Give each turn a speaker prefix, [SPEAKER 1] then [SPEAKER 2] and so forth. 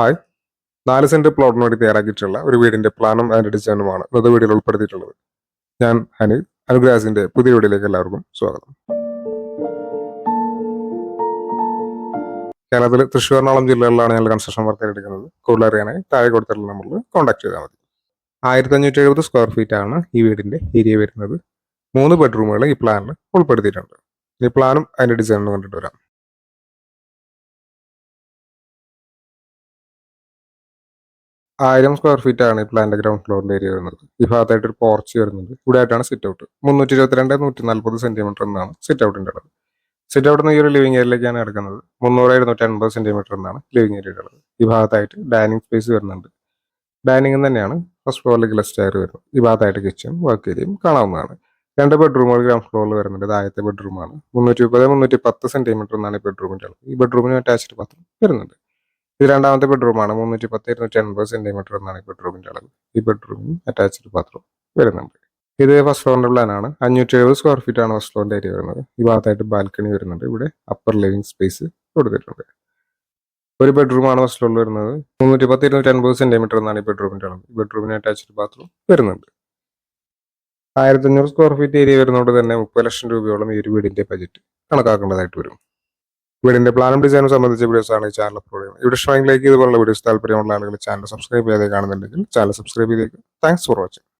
[SPEAKER 1] Hi നാല് saint പ്ലോട്ടിന് വേണ്ടി തയ്യാറാക്കിയിട്ടുള്ള ഒരു വീടിന്റെ പ്ലാനും അതിന്റെ ഡിസൈനുമാണ് ഇന്നത്തെ വീഡിയോയിൽ ഉൾപ്പെടുത്തിയിട്ടുള്ളത്. ഞാൻ ഹനി അനുഗ്രാസിന്റെ പുതിയ വീഡിയോയിലേക്ക് എല്ലാവർക്കും സ്വാഗതം. കേരളത്തിൽ തൃശ്ശൂർ എറണാകുളം ജില്ലകളിലാണ് ഞങ്ങൾ കൺസ്ട്രക്ഷൻ വർക്ക് എടുക്കുന്നത് കൂടുതൽ അറിയാനായി താഴെ കൊടുത്തിട്ടുള്ള നമ്പറിൽ കോൺടാക്ട് ചെയ്താൽ മതി. ആയിരത്തി അഞ്ഞൂറ്റി എഴുപത് സ്ക്വയർ ഫീറ്റ് ആണ് ഈ വീടിന്റെ ഏരിയ വരുന്നത്. മൂന്ന് ബെഡ്റൂമുകൾ ഈ പ്ലാനിൽ ഉൾപ്പെടുത്തിയിട്ടുണ്ട്. ഈ പ്ലാനും അതിന്റെ ഡിസൈനും കണ്ടിട്ട് വരാം. ആയിരം സ്ക്വയർ ഫീറ്റ് ആണ് ഈ പ്ലാന്റ് ഗ്രൗണ്ട് ഫ്ലോറിന്റെ ഏരിയ വരുന്നത്. ഈ ഭാഗത്തായിട്ട് ഒരു പോർച്ച് വരുന്നുണ്ട്. ഇവിടെ ആയിട്ടാണ് സിറ്റ് ഔട്ട് മുന്നൂറ്റി ഇരുപത്തിരണ്ട് നൂറ്റി നാൽപ്പത് സെന്റിമീറ്റർ എന്നാണ് സിറ്റ് ഔട്ടിന്റെ അളവ് സിറ്റ് ഔട്ട് ഈ ഒരു ലിവിംഗ് ഏരിയയിലേക്കാണ് കിടക്കുന്നത്. മുന്നൂറ് ഇരുന്നൂറ്റി അൻപത് സെന്റിമീറ്റർ എന്നാണ് ലിവിംഗ് ഏരിയയുടെ അളവ് ഈ ഭാഗത്തായിട്ട് ഡൈനിങ് സ്പേസ് വരുന്നുണ്ട്. ഡൈനിങ് തന്നെയാണ് ഫസ്റ്റ് ഫ്ലോറിൽ ഗ്ലസ് ചെയർ വരുന്നത്. ഈ ഭാഗത്തായിട്ട് കിച്ചൺ വർക്ക് ഏരിയയും കാണാവുന്നതാണ്. രണ്ട് ബെഡ്റൂമുകൾ ഗ്രൗണ്ട് ഫ്ലോറിൽ വരുന്നുണ്ട്. ആദ്യത്തെ ബെഡ്റൂമാണ് മുന്നൂറ്റി മുപ്പത് മുന്നൂറ്റി പത്ത് സെന്റിമീറ്റർ എന്നാണ് ഈ ബെഡ്റൂമിന്റെ അളവ്. ഈ ബെഡ്റൂമിന് അറ്റാച്ച്ഡ് ബാത്റൂം വരുന്നുണ്ട്. ഇത് രണ്ടാമത്തെ ബെഡ്റൂമാണ് മുന്നൂറ്റി പത്ത് ഇരുന്നൂറ്റി അൻപത് സെന്റിമീറ്റർ എന്നാണ് ബെഡ്റൂമിന്റെ അളവ്. ഈ ബെഡ്റൂമിന് അറ്റാച്ച്ഡ് ബാത്റൂം വരുന്നുണ്ട്. ഇത് ഫസ്റ്റ് ഫ്ലോറിന്റെ പ്ലാൻ ആണ്. അഞ്ഞൂറ്റി എഴുപത് സ്ക്വയർ ഫീറ്റ് ആണ് ഫസ്റ്റ് ഫ്ലോറിന്റെ ഏരിയ വരുന്നത്. ഈ ഭാഗത്തായിട്ട് ബാൽക്കണി വരുന്നുണ്ട്. ഇവിടെ അപ്പർ ലിവിംഗ് സ്പേസ് കൊടുത്തിട്ടുണ്ട്. ഒരു ബെഡ്റൂമാണ് ഫസ്റ്റ് ഫ്ലോറിൽ വരുന്നത്. മുന്നൂറ്റി പത്ത് ഇരുന്നൂറ്റി അൻപത് സെന്റിമീറ്റർ എന്നാണ് ഈ ബെഡ്റൂമിന്റെ അളവ്. ബെഡ്റൂമിന് അറ്റാച്ച്ഡ് ബാത്റൂം വരുന്നുണ്ട്. ആയിരത്തി അഞ്ഞൂറ് സ്ക്വയർ ഫീറ്റ് ഏരിയ വരുന്നതുകൊണ്ട് തന്നെ മുപ്പത് ലക്ഷം രൂപയോളം ഈ ഒരു വീടിന്റെ ബജറ്റ് കണക്കാക്കേണ്ടതായിട്ട് വരും. വീടിന്റെ പ്ലാനും ഡിസൈനും സംബന്ധിച്ച വീഡിയോസ് ആണ് ഈ ചാനൽ അപ്ലോഡ് ചെയ്യുന്നത്. ഇവിടെ ഷോയിലേക്ക് ഇതുപോലുള്ള വീഡിയോസ് താല്പര്യമുള്ള ആളുകൾ ചാനൽ സബ്സ്ക്രൈബ് ചെയ്യാതെ കാണുന്നുണ്ടെങ്കിൽ ചാനൽ സബ്സ്ക്രൈബ് ചെയ്തേക്കും. Thanks for watching